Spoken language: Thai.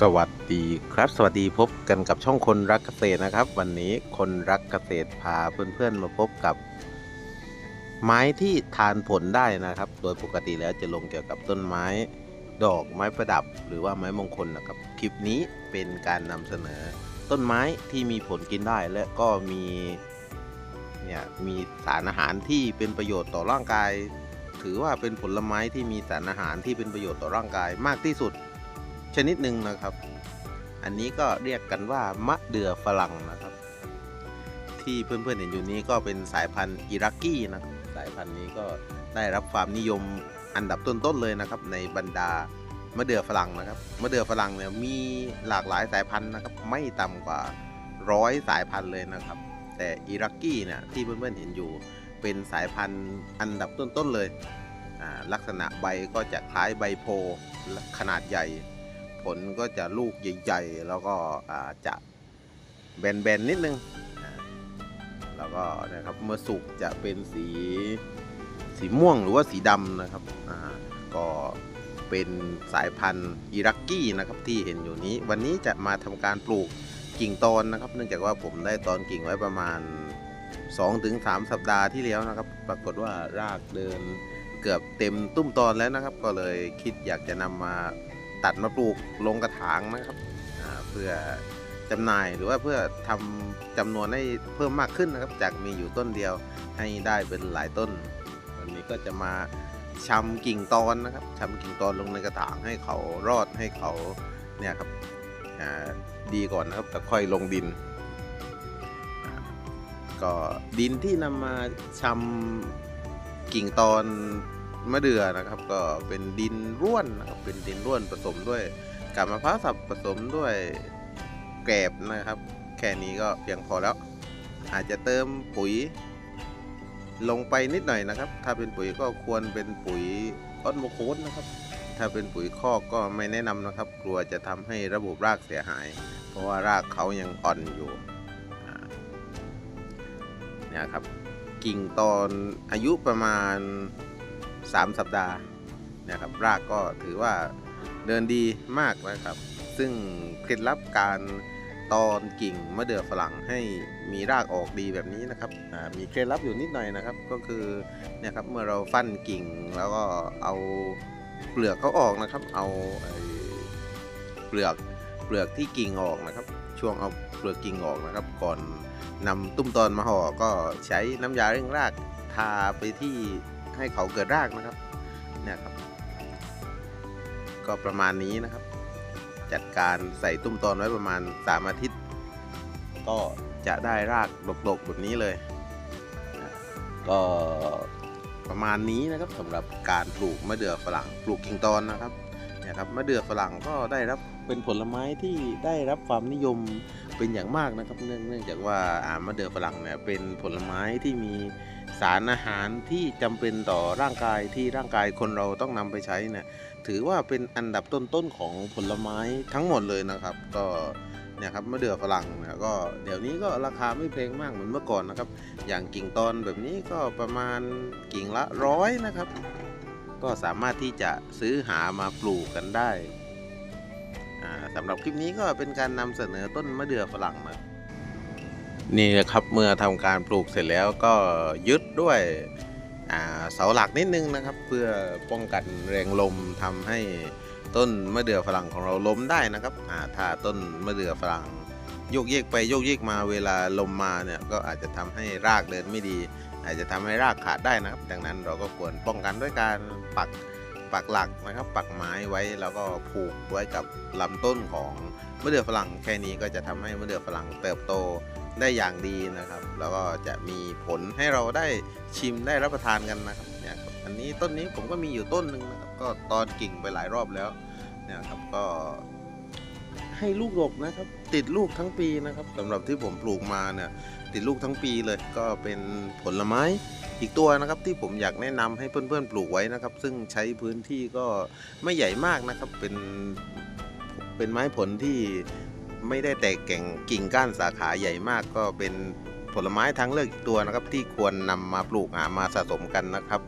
สวัสดีครับ สวัสดีพบกันกับช่องคนรักเกษตรนะครับ วันนี้คนรักเกษตรพาเพื่อนๆมาพบกับ ไม้ที่ทานผลได้นะครับ โดยปกติแล้วจะลงเกี่ยวกับต้นไม้ดอกไม้ประดับ หรือว่าไม้มงคลนะครับ คลิปนี้เป็นการนำเสนอ ต้นไม้ที่มีผลกินได้และก็มีเนี่ยมีสารอาหารที่เป็นประโยชน์ต่อร่างกาย ถือว่าเป็นผลไม้ที่มีสารอาหารที่เป็นประโยชน์ต่อร่างกายมากที่สุด ชนิดหนึ่งนะครับ อันนี้ก็เรียกกันว่ามะเดื่อฝรั่งนะครับ ที่เพื่อนๆเห็นอยู่นี้ก็เป็นสายพันธุ์อิรักกี้นะครับ สายพันธุ์นี้ก็ได้รับความนิยมอันดับต้นๆเลยนะครับ ในบรรดามะเดื่อฝรั่งนะครับ มะเดื่อฝรั่งเนี่ยมีหลากหลายสายพันธุ์นะครับ ไม่ต่ำกว่าร้อยสายพันธุ์เลยนะครับ แต่อิรักกี้เนี่ยที่เพื่อนๆเห็นอยู่เป็นสายพันธุ์อันดับต้นๆเลย ลักษณะใบก็จะคล้ายใบโพขนาดใหญ่ ผลก็จะลูกใหญ่ๆแล้วก็จะแบนๆนิดนึง แล้วก็นะครับเมื่อสุกจะเป็นสีสีม่วงหรือว่าสีดำนะครับอ่าก็เป็นสายพันธุ์อิรักกี้นะครับที่เห็นอยู่นี้ วันนี้จะมาทำการปลูกกิ่งตอนนะครับ เนื่องจากว่าผมได้ตอนกิ่งไว้ประมาณ 2-3 สัปดาห์ที่แล้วนะครับ ปรากฏว่ารากเดินเกือบเต็มตุ้มตอนแล้วนะครับ ก็เลยคิดอยากจะนำมา ตัดมาปลูกลงกระถางนะครับเพื่อจำหน่ายหรือว่าเพื่อทำจำนวนให้เพิ่มมากขึ้นนะครับ จากมีอยู่ต้นเดียวให้ได้เป็นหลายต้น วันนี้ก็จะมาชำกิ่งตอนนะครับชำกิ่งตอนลงในกระถางให้เขารอดให้เขาเนี่ยครับดีก่อนนะครับแต่ค่อยลงดิน ก็ดินที่นำมาชำกิ่งตอน มะเดื่อนะครับ ก็เป็นดินร่วนนะครับเป็นดินร่วนผสมด้วยกาบมะพร้าวสับผสมด้วยแกลบนะครับ แค่นี้ก็เพียงพอแล้ว อาจจะเติมปุ๋ย ลงไปนิดหน่อยนะครับ ถ้าเป็นปุ๋ยก็ควรเป็นปุ๋ยออสโมโคสนะครับ ถ้าเป็นปุ๋ยคอกก็ไม่แนะนำนะครับ กลัวจะทำให้ระบบรากเสียหาย เพราะว่ารากเขายังอ่อนอยู่เนี่ยครับกิ่งตอนอายุประมาณ 3 สัปดาห์นะครับรากก็ถือว่าเดินดีมากนะครับ ซึ่งเคล็ดลับการตอนกิ่งมะเดื่อฝรั่งให้มีรากออกดีแบบนี้นะครับมีเคล็ดลับอยู่นิดหน่อยนะครับก็คือเนี่ยครับเมื่อเราฟันกิ่งแล้วก็เอาเปลือกเขาออกนะครับ เอาเปลือกเปลือกที่กิ่งออกนะครับ ช่วงเอาเปลือกกิ่งออกนะครับ ก่อนนำตุ้มตอนมาห่อก็ใช้น้ำยาเร่งรากทาไปที่ ให้เขาเกิดรากนะครับเนี่ยครับ ก็ประมาณนี้นะครับ จัดการใส่ตุ้มตอนไว้ประมาณ 3 อาทิตย์ ก็จะได้รากดกๆแบบนี้เลย ก็ประมาณนี้นะครับสำหรับการปลูกมะเดื่อฝรั่งปลูกกิ่งตอนนะครับเนี่ยครับมะเดื่อฝรั่งก็ได้รับเป็นผลไม้ที่ได้รับความนิยม เป็นอย่างมากนะครับ เนื่องจากว่าอามะเดื่อฝรั่งเนี่ยเป็นผลไม้ที่มีสารอาหารที่จำเป็นต่อร่างกายที่ร่างกายคนเราต้องนำไปใช้เนี่ยถือว่าเป็นอันดับต้นๆของผลไม้ทั้งหมดเลยนะครับ ก็เนี่ยครับมะเดื่อฝรั่งเนี่ยก็เดี๋ยวนี้ก็ราคาไม่แพงมากเหมือนเมื่อก่อนนะครับ อย่างกิ่งตอนแบบนี้ก็ประมาณกิ่งละร้อยนะครับ ก็สามารถที่จะซื้อหามาปลูกกันได้ สำหรับคลิปนี้ก็เป็นการนำเสนอต้นมะเดื่อฝรั่งนะนี่นะครับเมื่อทำการปลูกเสร็จแล้วก็ยึดด้วยเสาหลักนิดนึงนะครับ เพื่อป้องกันแรงลมทำให้ต้นมะเดื่อฝรั่งของเราล้มได้นะครับถ้าต้นมะเดื่อฝรั่งโยกเยกไปโยกเยกมาเวลาลมมาเนี่ยก็อาจจะทำให้รากเดินไม่ดี อาจจะทำให้รากขาดได้นะครับ ดังนั้นเราก็ควรป้องกันด้วยการปัก ปักหลักนะครับ ปักไม้ไว้แล้วก็ผูกไว้กับลำต้นของมะเดื่อฝรั่งแค่นี้ก็จะทำให้มะเดื่อฝรั่งเติบโตได้อย่างดีนะครับ แล้วก็จะมีผลให้เราได้ชิมได้รับประทานกันนะครับเนี่ยครับอันนี้ต้นนี้ผมก็มีอยู่ต้นหนึ่งนะครับก็ตอนกิ่งไปหลายรอบแล้วเนี่ยครับก็ ให้ลูกดกนะครับ ติดลูกทั้งปีนะครับสำหรับที่ผมปลูกมาเนี่ยติดลูกทั้งปีเลยก็เป็นผลไม้อีกตัวนะครับที่ผมอยากแนะนำให้เพื่อนๆปลูกไว้นะครับ ซึ่งใช้พื้นที่ก็ไม่ใหญ่มากนะครับเป็นเป็นไม้ผลที่ไม่ได้แตกแก่งกิ่งก้านสาขาใหญ่มาก ก็เป็นผลไม้ทางเลือกอีกตัวนะครับ ที่ควรนำมาปลูกหามาสะสมกันนะครับ